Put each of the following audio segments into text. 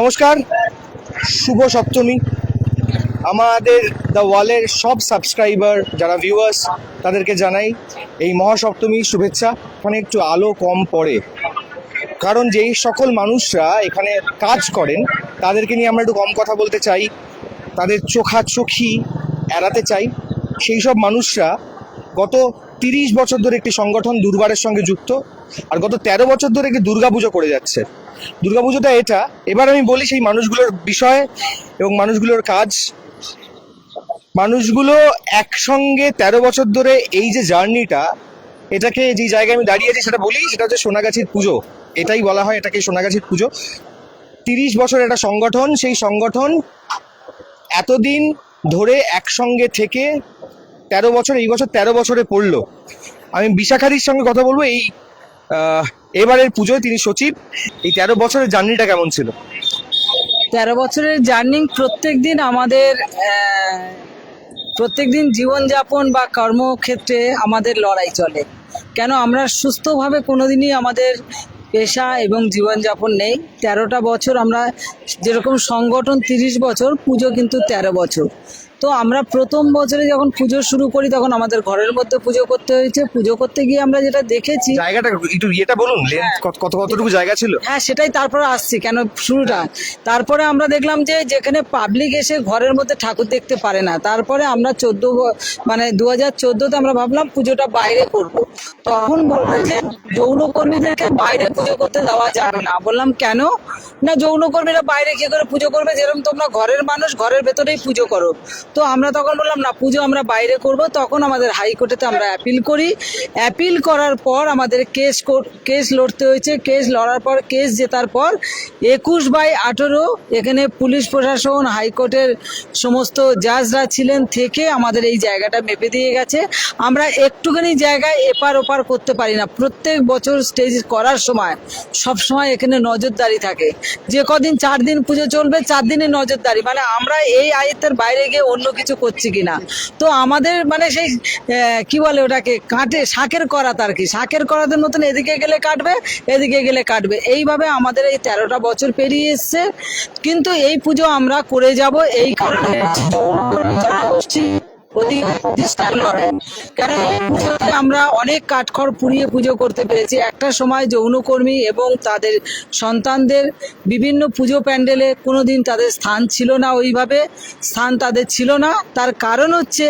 নমস্কার, শুভ সপ্তমী। আমাদের দ্য ওয়ালের সব সাবস্ক্রাইবার যারা ভিউয়ার্স তাদেরকে জানাই এই মহাসপ্তমী শুভেচ্ছা। এখানে একটু আলো কম পড়ে। কারণ যেই সকল মানুষরা এখানে কাজ করেন, তাদেরকে নিয়ে আমরা একটু কম কথা বলতে চাই। তাদের চোখাচোখি এড়াতে চাই। সেই সব মানুষরা গত তিরিশ বছর ধরে একটি সংগঠন দুর্বারের সঙ্গে যুক্ত, আর গত তেরো বছর ধরে একটি দুর্গাপুজো করে যাচ্ছে। দুর্গাপুজোটা এটা। এবার আমি বলি সেই মানুষগুলোর বিষয় এবং মানুষগুলোর কাজ। মানুষগুলো একসঙ্গে তেরো বছর ধরে এই যে জার্নিটা, এটাকে যে জায়গায় আমি দাঁড়িয়ে আছি সেটা বলি, সেটা হচ্ছে সোনাগাছির পুজো। এটাই বলা হয় এটাকে সোনাগাছির পুজো। তিরিশ বছর একটা সংগঠন, সেই সংগঠন এতদিন ধরে একসঙ্গে থেকে তেরো বছর, এই বছর তেরো বছরে পড়ল। আমি বিশাখারির সঙ্গে কথা বলব, এই এবারের পুজোয় তিনি সচিব। এই তেরো বছরের জার্নিটা কেমন ছিল? তেরো বছরের জার্নি প্রত্যেক দিন আমাদের প্রত্যেক দিন জীবনযাপন বা কর্মক্ষেত্রে আমাদের লড়াই চলে। কেন আমরা সুস্থভাবে কোনোদিনই আমাদের পেশা এবং জীবনযাপন নেই। তেরোটা বছর আমরা যেরকম সংগঠন তিরিশ বছর, পুজো কিন্তু তেরো বছর। তো আমরা প্রথম বছরে যখন পুজো শুরু করি তখন আমাদের ঘরের মধ্যে পুজো করতে হয়েছে। পুজো করতে গিয়ে আমরা যেটা দেখেছি জায়গাটা একটু ইয়েটা বলুন কত কত- কতটুকু জায়গা ছিল? হ্যাঁ সেটাই তারপরে আসছি কেন শুরুটা। তারপরে আমরা দেখলাম যে যেখানে পাবলিক এসে ঘরের মধ্যে ঠাকুর দেখতে পারে না। তারপরে আমরা চোদ্দ মানে দু হাজার চোদ্দোতে আমরা ভাবলাম পুজোটা বাইরে করব। তখন বলল যে যৌনকর্মীদেরকে বাইরে পুজো করতে দেওয়া যাবে না। বললাম কেন? না যৌনকর্মীরা বাইরে কি করে পুজো করবে। যেরকম তোমরা ঘরের মানুষ ঘরের ভেতরেই পুজো করো। তো আমরা তখন বললাম, না, পুজো আমরা বাইরে করব। তখন আমাদের হাইকোর্টেতে আমরা অ্যাপিল করি। অ্যাপিল করার পর আমাদের কেস কেস লড়তে হয়েছে। কেস লড়ার পর কেস জেতার পর একুশ বাই আঠেরো এখানে পুলিশ প্রশাসন, হাইকোর্টের সমস্ত জাজরা ছিলেন, থেকে আমাদের এই জায়গাটা মেপে দিয়ে গেছে। আমরা একটুখানি জায়গায় এপার ওপার করতে পারি না। প্রত্যেক বছর স্টেজ করার সময় সব সময় এখানে নজরদারি থাকে। যে কদিন চার দিন পুজো চলবে, চার দিনে নজরদারি। মানে আমরা এই আয়ত্তের বাইরে গিয়ে অন্য কিছু করছি কিনা। তো আমাদের মানে সেই কি বলে ওটাকে কাটে শাকের করাত আর কি। শাকের করাতের মতন এদিকে গেলে কাটবে, এদিকে গেলে কাটবে। এইভাবে আমাদের এই তেরোটা বছর পেরিয়ে এসছে। কিন্তু এই পুজো আমরা করে যাব এই কারণে। পুজোতে আমরা অনেক কাঠখড় পুড়িয়ে পুজো করতে পেরেছি, একটা সময় যৌনকর্মী এবং তাদের সন্তানদের বিভিন্ন পুজো প্যান্ডেলে কোনো দিন তাদের স্থান ছিল না ওইভাবে, স্থান তাদের ছিল না। তার কারণ হচ্ছে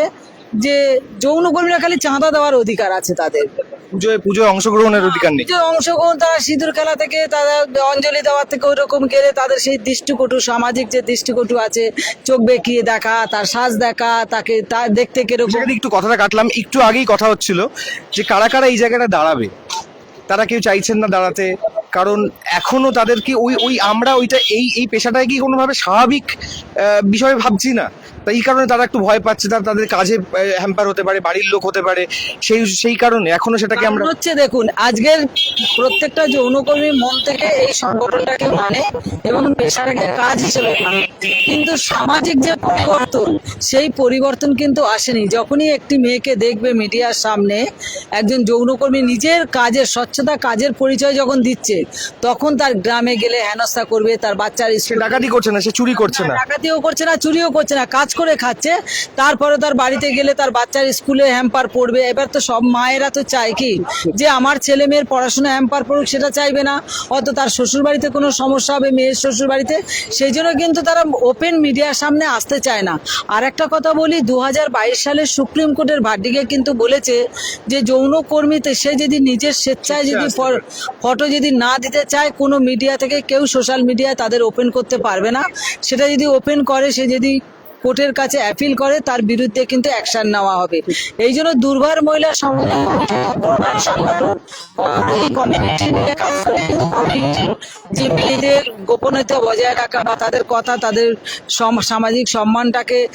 যে যৌনকর্মীরা খালি চাঁদা দেওয়ার অধিকার আছে তাদের। পুজোয় পুজোয় অংশগ্রহণের অধিকার নেই। অংশগ্রহণ তারা সিঁদুর খেলা থেকে তারা অঞ্জলি দেওয়ার থেকে ওইরকম গেলে তাদের সেই দৃষ্টিকটু সামাজিক যে দৃষ্টিকটু আছে চোখ বেঁকিয়ে দেখা তার সাজ দেখা তাকে তার দেখতে কীরকম। একটু কথাটা কাটলাম একটু আগেই কথা হচ্ছিল যে কারা কারা এই জায়গাটা দাঁড়াবে? তারা কেউ চাইছেন না দাঁড়াতে কারণ এখনও তাদেরকে ওই ওই আমরা ওইটা এই এই পেশাটাকে কি কোনোভাবে স্বাভাবিক বিষয় ভাবছি না। তাই এই কারণে তারা একটু ভয় পাচ্ছে তারা তাদের কাজে হ্যাম্পার হতে পারে বাড়ির লোক হতে পারে সেই সেই কারণে এখনও সেটাকে আমরা হচ্ছে দেখুন আজকের প্রত্যেকটা যৌনকর্মী মন থেকে এই সংগঠনটাকে মানে এবং পেশাটাকে কাজ হিসেবে মানে। কিন্তু সামাজিক যে পরিবর্তন সেই পরিবর্তন কিন্তু আসেনি। যখনই একটি মেয়েকে দেখবে মিডিয়ার সামনে একজন যৌনকর্মী নিজের কাজের স্বচ্ছতা কাজের পরিচয় যখন দিচ্ছে তখন তার গ্রামে গেলে হেনস্থা করবে তার বাচ্চার ডাকাতি করছে না সে চুরি করছে না ডাকাতিও করছে না চুরিও করছে না কাজ করে খাচ্ছে। তারপরে তার বাড়িতে গেলে তার বাচ্চার স্কুলে হ্যাম্পার পড়বে। এবার তো সব মায়েরা তো চায় কি? যে আমার ছেলে মেয়ের পড়াশোনা হ্যাম্পার পড়ুক সেটা চাইবে না। অত তার শ্বশুর বাড়িতে কোনো সমস্যা হবে মেয়ের শ্বশুর বাড়িতে সেই জন্য কিন্তু তারা ওপেন মিডিয়ার সামনে আসতে চায় না। আর একটা কথা বলি দু হাজার বাইশ সালে সুপ্রিম কোর্টের ভার্ডিকে কিন্তু বলেছে যে যৌন কর্মীতে সে যদি নিজের স্বেচ্ছায় যদি ফটো যদি না দিতে চায় কোনো মিডিয়া থেকে কেউ সোশ্যাল মিডিয়ায় তাদের ওপেন করতে পারবে না। সেটা যদি ওপেন করে সে যদি কোর্টের কাছে অ্যাপিল করে, তার বিরুদ্ধে কিন্তু অ্যাকশন নেওয়া হবে। এই জন্য দুর্বার মহিলা মেয়েদের গোপনীয়তা বজায় রাখা বা তাদের কথা, তাদের সম- সামাজিক সম্মানটাকে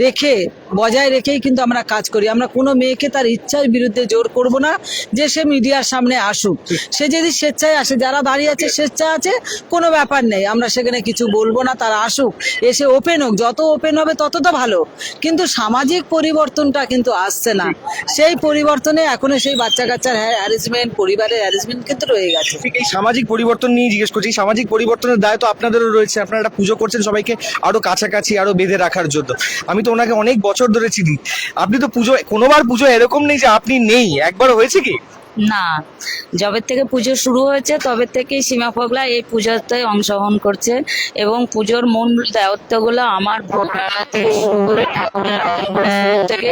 রেখে, বজায় রেখেই কিন্তু আমরা কাজ করি। আমরা কোনো মেয়েকে তার ইচ্ছার বিরুদ্ধে জোর করব না যে সে মিডিয়ার সামনে আসুক। সে যদি স্বেচ্ছায় আসে, যারা দাঁড়িয়ে আছে, স্বেচ্ছা আছে, কোনো ব্যাপার নেই। আমরা সেখানে কিছু বলব না, তারা আসুক। এসে ওপেন হোক। যত ওপেন হবে, তত তো ভালো। কিন্তু সামাজিক পরিবর্তনটা কিন্তু আসছে না। সেই পরিবর্তনে এখনও সেই বাচ্চা কাচ্চার হ্যারাসমেন্ট পরিবারের হ্যারাসমেন্ট কিন্তু রয়ে গেছে। এই সামাজিক পরিবর্তন নিয়ে জিজ্ঞেস করছি সামাজিক পরিবর্তনের দায় তো আপনাদেরও রয়েছে, আপনারা একটা পুজো করছেন সবাইকে আরও কাছাকাছি, আরও বেঁধে রাখার জন্য। আমি তো ওনাকে অনেক বছর ধরে চিনি। আপনি তো পুজো, কোনোবার পুজো এরকম নেই যে আপনি নেই। একবার হয়েছে কি? না। যবে থেকে পুজো শুরু হয়েছে তবে থেকেই সীমা পগলা এই পুজোতে অংশগ্রহণ করছে এবং পুজোর মূল দায়িত্বগুলো আমার থেকে করে থেকে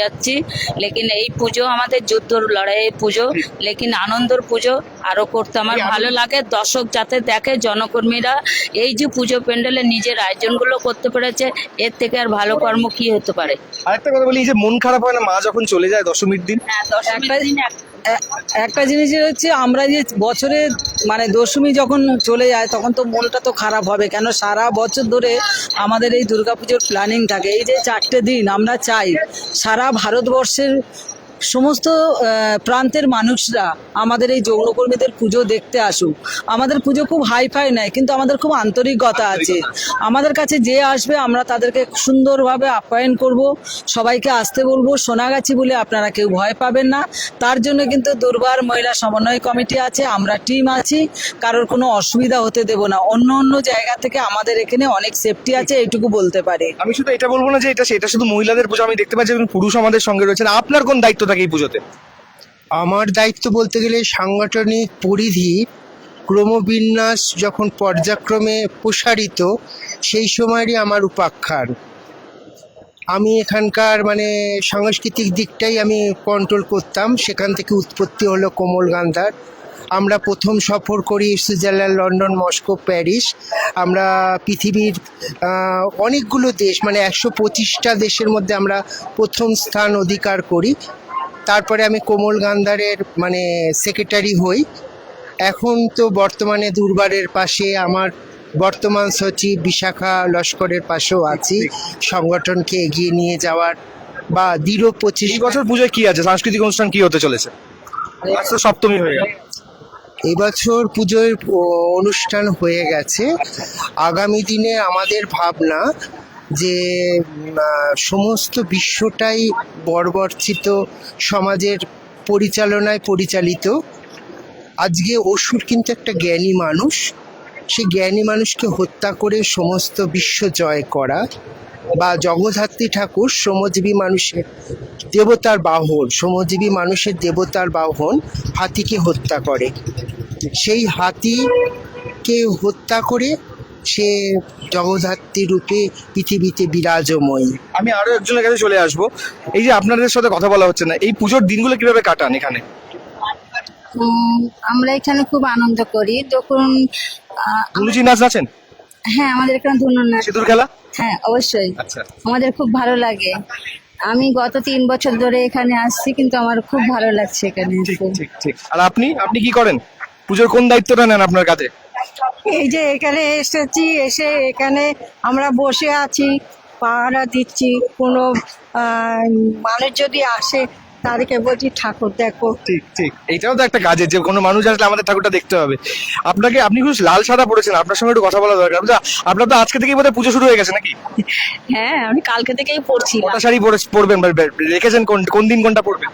যাচ্ছি। লেকিন এই পুজো আমাদের যুদ্ধর লড়াইয়ের পুজো লেকিন আনন্দর পুজো আরও করতে আমার ভালো লাগে। দর্শক যাতে দেখে জনকর্মীরা এই যে পুজো প্যান্ডেলে নিজের আয়োজনগুলো করতে পেরেছে এর থেকে আর ভালো কর্ম কি হতে পারে? আরেকটা কথা বলি যে মন খারাপ হয় না মা যখন চলে যায় দশমীর দিন? হ্যাঁ দশমীর দিন এক- এ- একটা জিনিস হচ্ছে আমরা যে বছরে মানে দশমী যখন চলে যায় তখন তো মনটা তো খারাপ হবে। কেন সারা বছর ধরে আমাদের এই দুর্গাপুজোর প্ল্যানিং থাকে। এই যে চারটে দিন আমরা চাই সারা ভারতবর্ষের সমস্ত প্রান্তের মানুষরা আমাদের এই যৌনকর্মীদের পুজো দেখতে আসুক। আমাদের পুজো খুব হাইফাই নয় কিন্তু আমাদের খুব আন্তরিকতা আছে। আমাদের কাছে যে আসবে আমরা তাদেরকে সুন্দরভাবে আপ্যায়ন করব সবাইকে আসতে বলব সোনাগাছি বলে আপনারা কেউ ভয় পাবেন না। তার জন্য কিন্তু দুর্বার মহিলা সমন্বয় কমিটি আছে আমরা টিম আছি কারোর কোনো অসুবিধা হতে দেব না। অন্য অন্য জায়গা থেকে আমাদের এখানে অনেক সেফটি আছে এইটুকু বলতে পারি। আমি শুধু এটা বলব না যে এটা সেটা শুধু মহিলাদের পুজো আমি দেখতে পাচ্ছি পুরুষ আমাদের সঙ্গে রয়েছেন। আপনার কোন দায়িত্ব থাকে এই পুজোতে? আমার দায়িত্ব বলতে গেলে সাংগঠনিক পরিধি ক্রমবিন্যাস যখন পর্যায়ক্রমে প্রসারিত, সেই সময়েরই আমার উপাখ্যান। আমি এখানকার মানে সাংস্কৃতিক দিকটাই আমি কন্ট্রোল করতাম, সেখান থেকে উৎপত্তি হলো কোমল গান্ধার। আমরা প্রথম সফর করি সুইজারল্যান্ড, লন্ডন, মস্কো, প্যারিস। আমরা পৃথিবীর অনেকগুলো দেশ মানে একশো পঁচিশটা দেশের মধ্যে আমরা প্রথম স্থান অধিকার করি। তারপরে আমি কোমল গান্ধারের মানে সেক্রেটারি হই। এখন তো বর্তমানে দুর্বারের পাশে আমার বর্তমান সচিব বিশাখা লস্করের পাশেও আছি। সংগঠনকে এগিয়ে নিয়ে যাওয়ার বা দৃঢ় পঁচিশ বছর পুজোয় কি আছে? সাংস্কৃতিক অনুষ্ঠান কি হতে চলেছে? আজ তো সপ্তমী হয়ে গেল। এবছর পুজোর অনুষ্ঠান হয়ে গেছে। আগামী দিনে আমাদের ভাবনা যে সমস্ত বিশ্বটাই বর্বরচিত সমাজের পরিচালনায় পরিচালিত। আজকে অসুর কিন্তু একটা জ্ঞানী মানুষ। সেই জ্ঞানী মানুষকে হত্যা করে সমস্ত বিশ্ব জয় করা বা জগদ্ধাত্রী ঠাকুর শ্রমজীবী মানুষের দেবতার বাহন, শ্রমজীবী মানুষের দেবতার বাহন হাতিকে হত্যা করে। সেই হাতিকে হত্যা করে সে জগদ্ধাত্রী রূপে পৃথিবীতে বিরাজময়ী। আমি আরও একজনের কাছে চলে আসব। এই যে আপনাদের সাথে কথা বলা হচ্ছে না এই পুজোর দিনগুলো কীভাবে কাটান এখানে? উম, আমরা এখানে খুব আনন্দ করি। তখন লুচি নাচ নাচেন? হ্যাঁ আমাদের এখানে ধুনুর নাচ। সিঁদুর খেলা? হ্যাঁ অবশ্যই। আচ্ছা। আমাদের খুব ভালো লাগে। আমি গত তিন বছর ধরে এখানে আসছি কিন্তু আমার খুব ভালো লাগছে এখানে ঠিক ঠিক ঠিক। আর আপনি? আপনি কি করেন? পুজোর কোন দায়িত্বটা নেন আপনার কাছে এই যে এখানে এসেছি এসে এখানে আমরা বসে আছি পাহারা দিচ্ছি। কোনো আহ, মানুষ যদি আসে তাদেরকে বলছি ঠাকুর দেখো। ঠিক ঠিক। এইটাও তো একটা কাজের যে কোনো মানুষ আসলে আমাদের ঠাকুরটা দেখতে হবে। আপনাকে আপনি খুব লাল সাদা পড়েছেন আপনার সঙ্গে একটু কথা বলা দরকার। আপনার তো আজকে থেকেই বোধহয় পুজো শুরু হয়ে গেছে নাকি? হ্যাঁ আমি কালকে থেকেই পড়ছি কটা শাড়ি পরে পরবেন? বে- রেখেছেন কোন কোন দিন কোনটা পরবেন?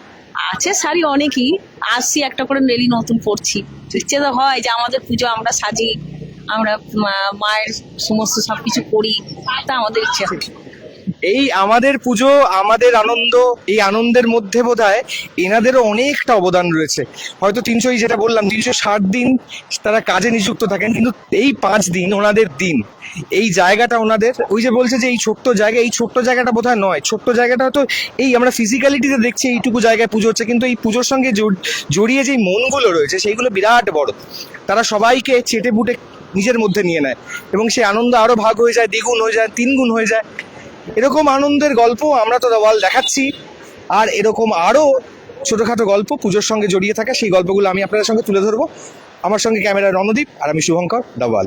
আছে শাড়ি অনেকই। আসছি একটা করে ডেলি নতুন পড়ছি ইচ্ছে তো হয় যে আমাদের পুজো আমরা সাজি আমরা মায়ের সমস্ত সবকিছু করি, তা আমাদের ইচ্ছে। এই আমাদের পুজো, আমাদের আনন্দ, এই আনন্দের মধ্যে বোধ হয় এনাদেরও অনেকটা অবদান রয়েছে। হয়তো তিনশো যেটা বললাম, তিনশো ষাট দিন তারা কাজে নিযুক্ত থাকেন, কিন্তু এই পাঁচ দিন ওনাদের দিন, এই জায়গাটা ওনাদের, ওই যে বলছে যে এই ছোট্ট জায়গা, এই ছোট্ট জায়গাটা বোধহয় নয়, ছোট্ট জায়গাটা হয়তো এই আমরা ফিজিক্যালিটিতে দেখছি এইটুকু জায়গায় পুজো হচ্ছে, কিন্তু এই পুজোর সঙ্গে জড়িয়ে যেই মনগুলো রয়েছে, সেইগুলো বিরাট বড়। তারা সবাইকে চেটে বুটে নিজের মধ্যে নিয়ে নেয়। এবং সেই আনন্দ আরও ভাগ হয়ে যায়, দ্বিগুণ হয়ে যায়, তিনগুণ হয়ে যায়। এরকম আনন্দের গল্প আমরা তো দেওয়াল দেখাচ্ছি। আর এরকম আরও ছোটোখাটো গল্প পুজোর সঙ্গে জড়িয়ে থাকা, সেই গল্পগুলো আমি আপনাদের সঙ্গে তুলে ধরবো। আমার সঙ্গে ক্যামেরা রণদীপ আর আমি শুভঙ্কর, দাওয়াল।